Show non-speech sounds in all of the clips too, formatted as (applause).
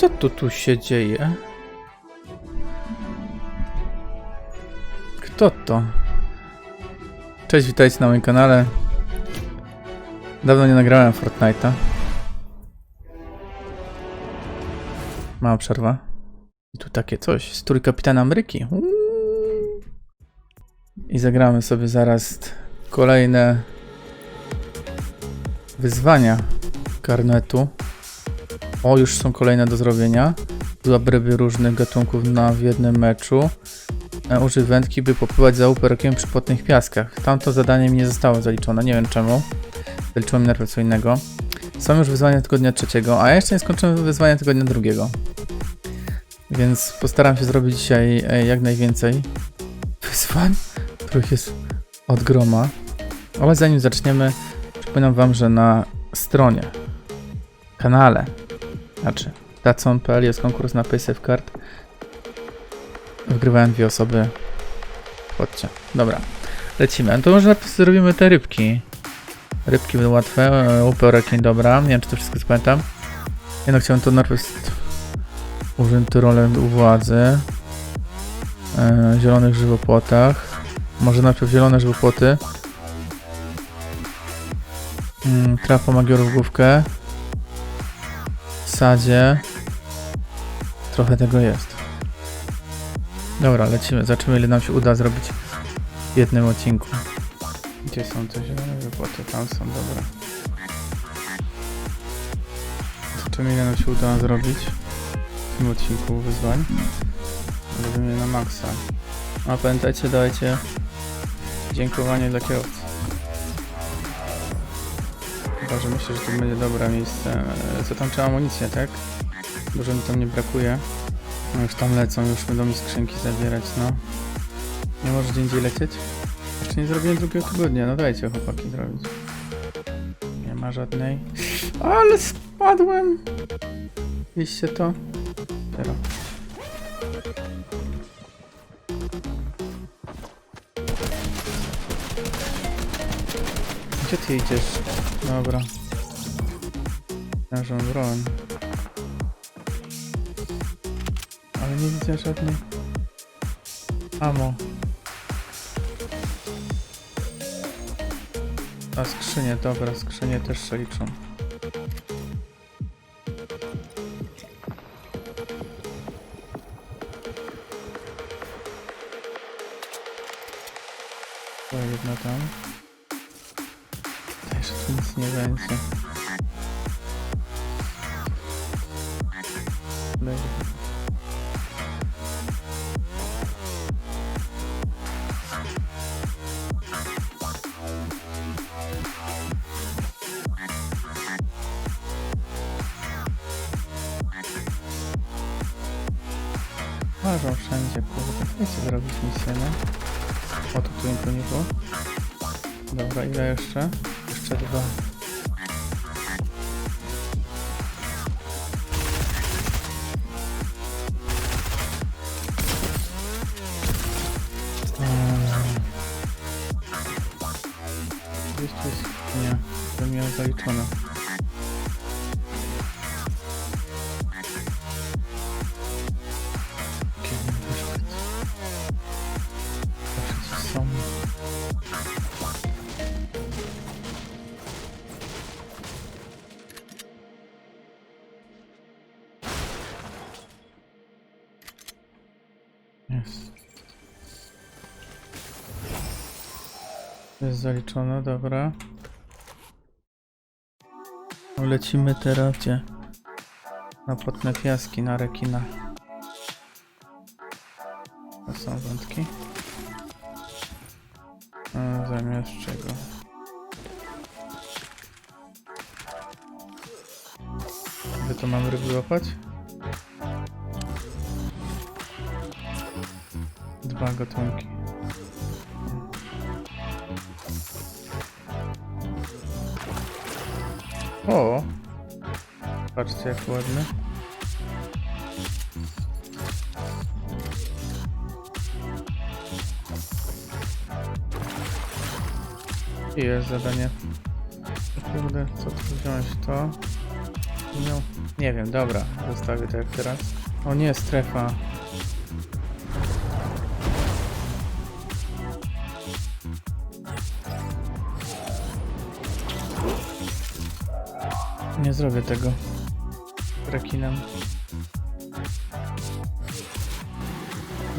Co tu tu się dzieje? Kto to? Cześć, witajcie na moim kanale. Dawno nie nagrałem Fortnite'a. Mała przerwa. I tu takie coś. Strój Kapitana Ameryki. I zagramy sobie zaraz kolejne wyzwania karnetu. O, już są kolejne do zrobienia. Złap ryby różnych gatunków na w jednym meczu. E, Użyj wędki, by popływać za uperekiem przy potnych piaskach. Tamto zadanie mi nie zostało zaliczone, nie wiem czemu. Zaliczyło mi co innego. Są już wyzwania tygodnia trzeciego, a jeszcze nie skończyłem wyzwania tygodnia drugiego. Więc postaram się zrobić dzisiaj e, jak najwięcej wyzwań, których jest od groma. Ale zanim zaczniemy, przypominam wam, że na stronie, kanale, znaczy Dacon.pl jest konkurs na PaySafe Card. Wygrywają dwie osoby. Chodźcie. Dobra, lecimy. No to może zrobimy te rybki. Rybki będą łatwe. Upełrek dobra. Nie wiem, czy to wszystko pamiętam. No chciałem to najpierw użyć rolę u władzy. E, zielonych żywopłotach. Może najpierw zielone żywopłoty. Mm, trafa magiorów główkę. W sadzie. Trochę tego jest. Dobra, lecimy. Zobaczymy ile nam się uda zrobić w jednym odcinku. Gdzie są te zielone żywopłoty? Tam są, dobra. Zobaczymy ile nam się uda zrobić w tym odcinku wyzwań. Robimy na maksa. A pamiętajcie, dajcie dziękowanie dla kierowcy. Chyba, że myślę, że to będzie dobre miejsce. E, Co tam trzeba amunicję, tak? Dużo mi tam nie brakuje. No już tam lecą, już będą mi skrzynki zabierać, no. Nie możesz gdzie indziej lecieć? Jeszcze nie zrobiłem drugiego tygodnia, no dajcie chłopaki zrobić. Nie ma żadnej. Ale spadłem! Widzicie to? Teraz. Gdzie ty idziesz? Dobra. Mam broń. Ale nie widzę żadnej. Amo. A skrzynie, dobra, skrzynie też się liczą. To jedna tam. Nie będzie. Będzie. Ważą wszędzie, kurde. Chcecie zrobić misję, nie? O, to tu nie było. Dobra, ile jeszcze? Dwa. Eee. Tu jest... Nie, to miałem zaliczone. Jest zaliczone, dobra. Lecimy teraz gdzie? Na potne piaski, na rekina. To są wędki. A zamiast czego? Gdzie to mam ryby łapać? Dwa gatunki. Patrzcie jak ładny. I jest zadanie. Kurde, co tu wziąć to? No, nie wiem, dobra, zostawię to jak teraz. O nie, strefa. Nie zrobię tego. Rekinem.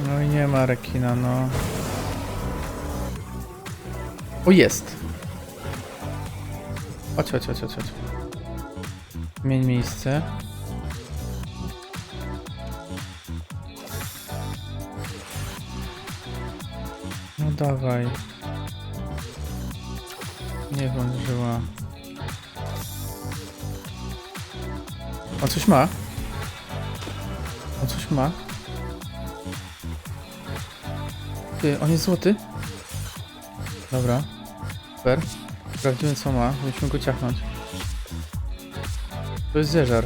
No i nie ma rekina, no. O, jest! Chodź, chodź, chodź, chodź, chodź. Miejsce. No dawaj. Nie wążyła. On coś ma? On coś ma? Ty, on jest złoty? Dobra. Super. Sprawdzimy co ma. Musimy go ciachnąć. To jest zeżar.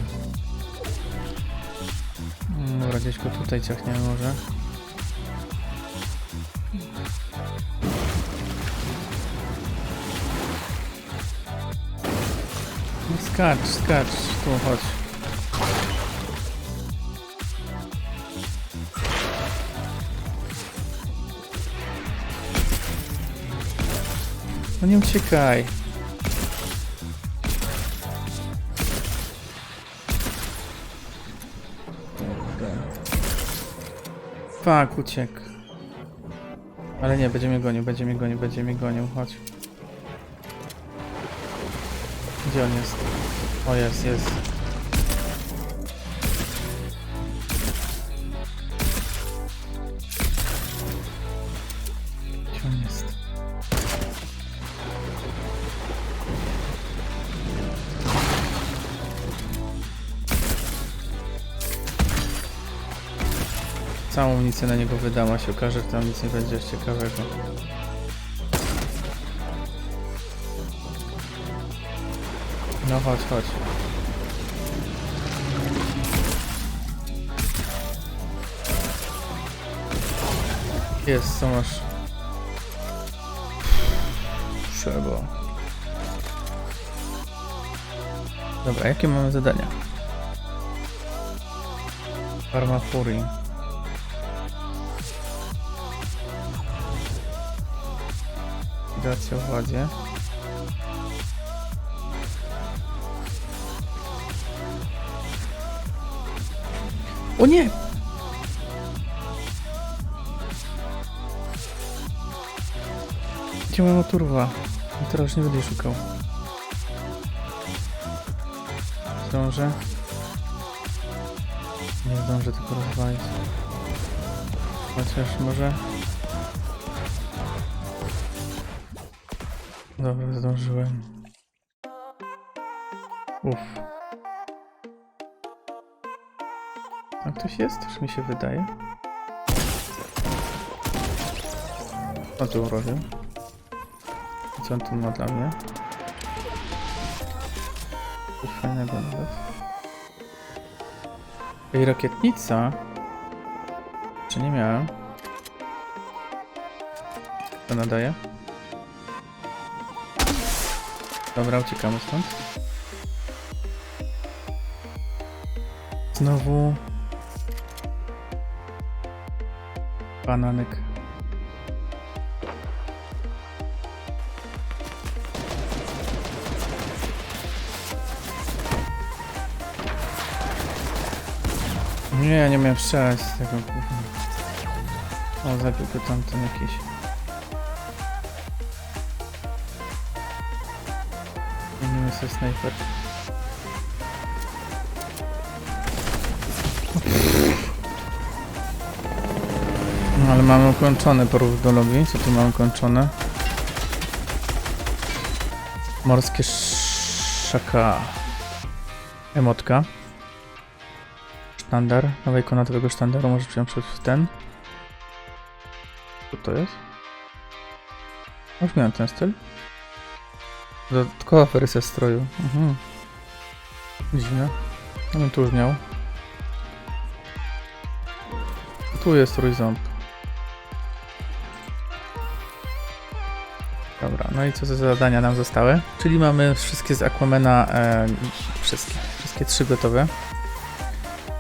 Mm, Dobra, gdzieś go tutaj ciachniemy może. Skacz, skacz, tu chodź. No nie uciekaj. Fak, uciekł. Ale nie, będzie mnie gonił, będzie mnie gonił, będzie mnie gonił, chodź. Gdzie on jest? O, jest, jest. Całą amunicję na niego wydam, a się okaże, że tam nic nie będzie ciekawego. No chodź, chodź. Jest, co masz? Trzeba. Dobra, jakie mamy zadania? Farma Fury. Likwidacja w ładzie. O nie! Gdzie moja turwa? Teraz już nie będę szukał. Zdążę? Nie zdążę tylko rozwalić. Chociaż może... Dobra, zdążyłem. Uff. Tam ktoś jest? Już mi się wydaje. Co tu robię? Co on tu ma dla mnie? Coś fajnego nawet. Ej, rakietnica? Czy nie miałem? Co nadaje? Dobra, uciekamy stąd. Znowu... Bananek. Nie, ja nie miałem strzelać z tego. O, zabił go tamten jakiś. Zmienimy sobie snajper. No ale mamy ukończone porów do lobby. Co tu mamy ukończone? Morskie szaka. Emotka. Sztandar. Nowa ikona tego sztandaru. Może przyjąć przez ten. Co to jest? Już miałem ten styl. Dodatkowa wersja stroju. Mhm. Dziwne. Bym tu już miał. Tu jest trójząb. Dobra, no i co za zadania nam zostały? Czyli mamy wszystkie z Aquamena, e, wszystkie, wszystkie trzy gotowe.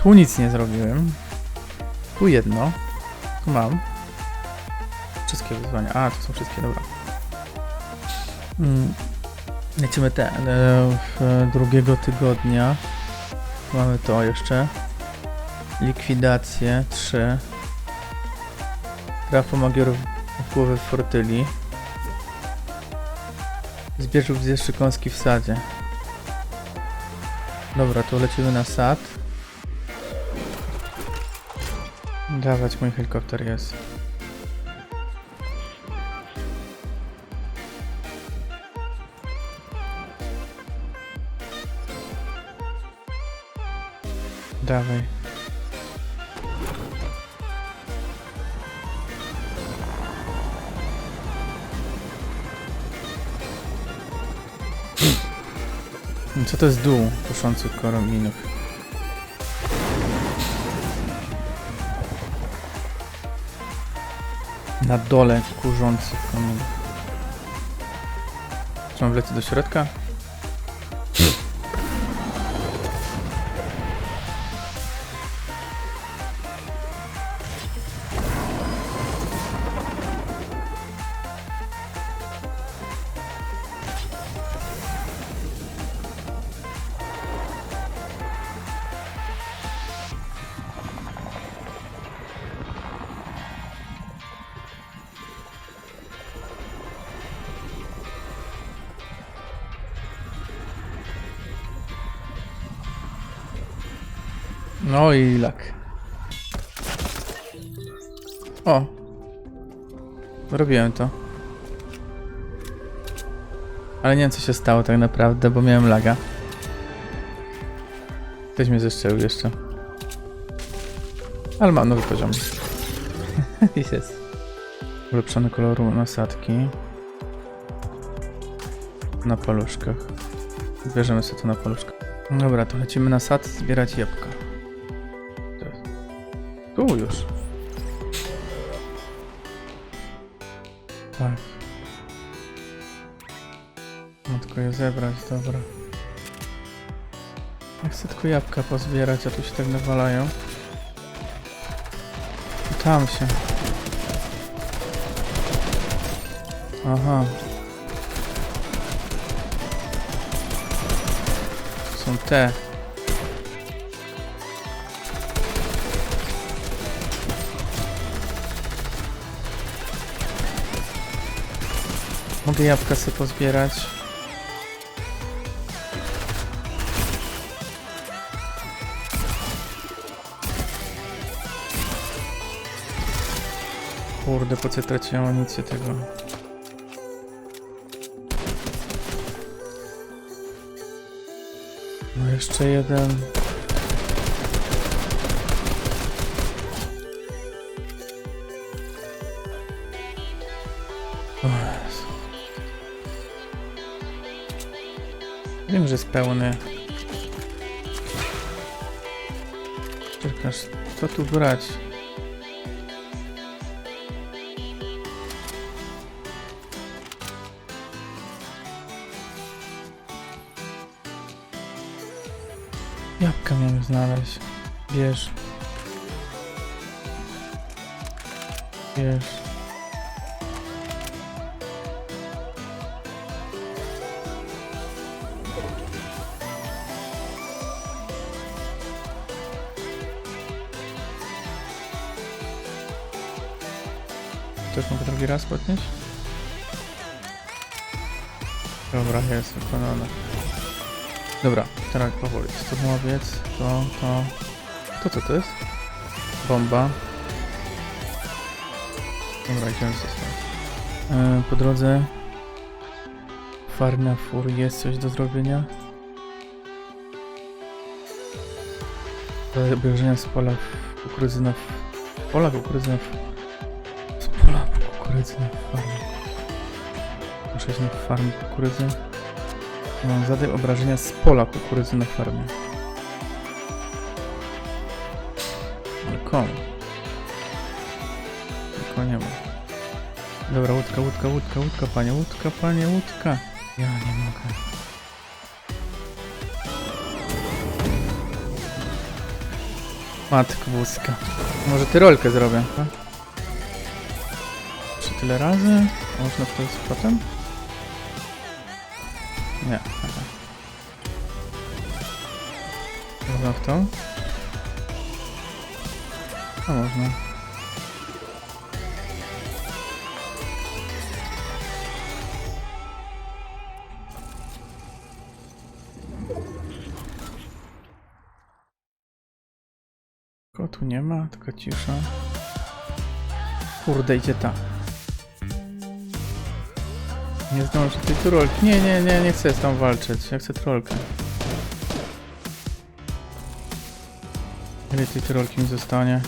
Tu nic nie zrobiłem. Tu jedno. Tu mam. Wszystkie wyzwania. A, to są wszystkie, dobra. Mm. Lecimy te. e, W drugiego tygodnia. Mamy to jeszcze. Likwidację 3. Trafo magiorów w głowę w fortyli. Zbierz lub zjesz kąski w sadzie. Dobra, to lecimy na sad. Dawać, mój helikopter jest. Dawaj. Co to jest dół kuszących korominów? Na dole kurzących kominów. Czy mam wlecieć do środka? No i lak. O. Robiłem to. Ale nie wiem co się stało tak naprawdę, bo miałem laga. Ktoś mnie zeszczelił jeszcze. Ale mam nowy poziom. (laughs) Jest. Ulepszony koloru nasadki. Na paluszkach. Bierzemy sobie to na paluszkach. Dobra, to lecimy na sad zbierać jabłka. Już. Tak. No tylko je zebrać, dobra. Ja chcę tylko jabłka pozbierać, a tu się tak nawalają. I Tam się. Aha. Są te. Mogę jabłka sobie pozbierać. Kurde, po co traciłem amunicję tego? No jeszcze jeden. Pełny. Czekasz, co tu brać? Jabłka miałem znaleźć. Bierz. Bierz. Drugi raz podnieść? Dobra, jest wykonane. Dobra, teraz powoli. Sturmowiec, to, to... To co to jest? Bomba. Dobra, idziemy ze sobą. E, po drodze... Farna fur, jest coś do zrobienia? Do obejrzenia z pola w- kukurydzy na... f- Pola kukurydzy na... f- Z pola Muszę iść na farmę kukurydzy. Mam zadaj obrażenia z pola kukurydzy na farmie. Ale komu? Nikogo nie ma. Dobra, łódka, łódka, łódka, łódka, panie, łódka, panie, łódka. Ja nie mogę. Matko boska. Może ty rolkę zrobię. no? Tyle razy? Można to z potem? Nie. Można w tą? A można. Kogo tu nie ma, tylko cisza. Kurde, idzie ta. Nie zdążę tej trolki. Nie, nie, nie, nie chcę z tą walczyć. Ja chcę trolkę. Ile tej trolki mi zostanie?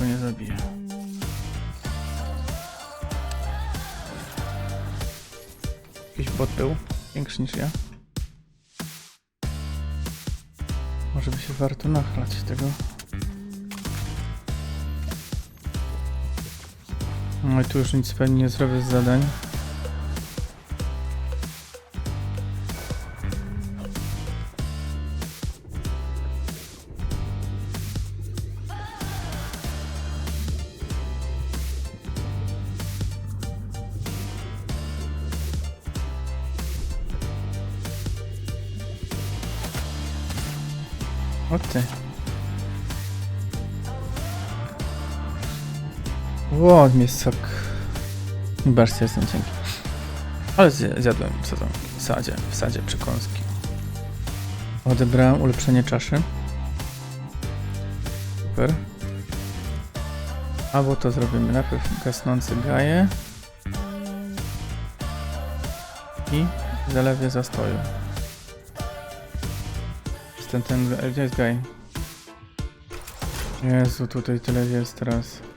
Go nie zabiję. Jakiś bot był, większy niż ja. Może by się warto nachlać tego. No i tu już nic pewnie nie zrobię z zadań. Mnie sok. Bardzo jestem dzięki. Ale zjadłem co tam w sadzie, w sadzie przekąski. Odebrałem ulepszenie czaszy. Super. Albo to zrobimy najpierw gasnący gaje. I zalewie zastoju. Ten, ten, gdzie jest gaj? Jezu, tutaj tyle jest teraz.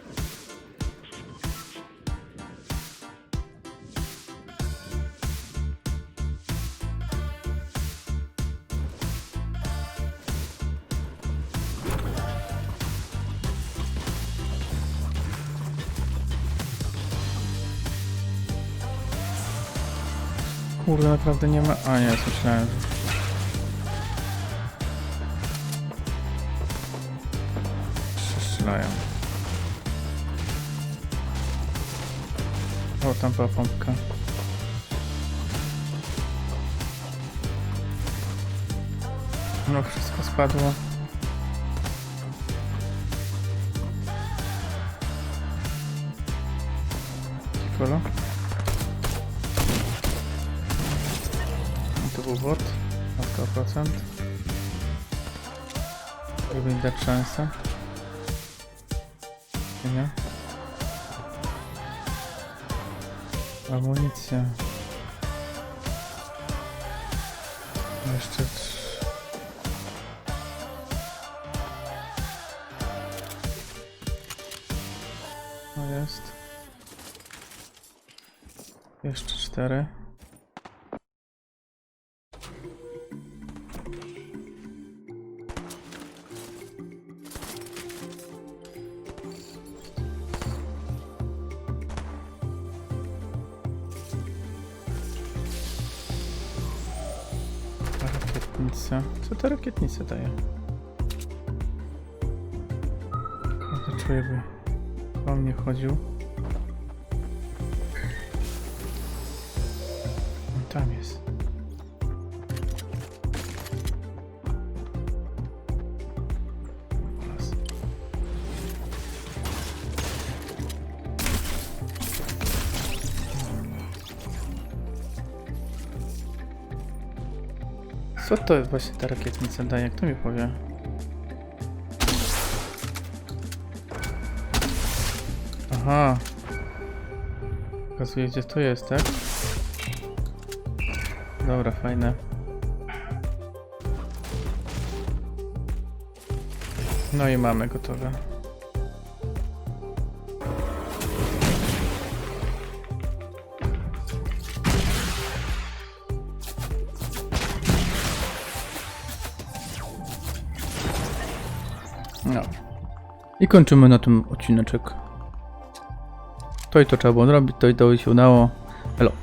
Kurde, naprawdę nie ma... A nie, myślałem, że... strzelają. O, tam była pompka. No, wszystko spadło. Żeby dać szansę. Nie? Amunicja. Jeszcze trz- No jest. Jeszcze cztery. Rakietnica. Co ta rakietnica daje? Kurde, czuję, by po mnie chodził. To jest właśnie ta rakietnica daje? Kto mi powie? Aha. Pokazuje gdzie to jest, tak? Dobra, fajne. No i mamy gotowe. Kończymy na tym odcineczek. To i to trzeba było zrobić, to i to się udało. Hello.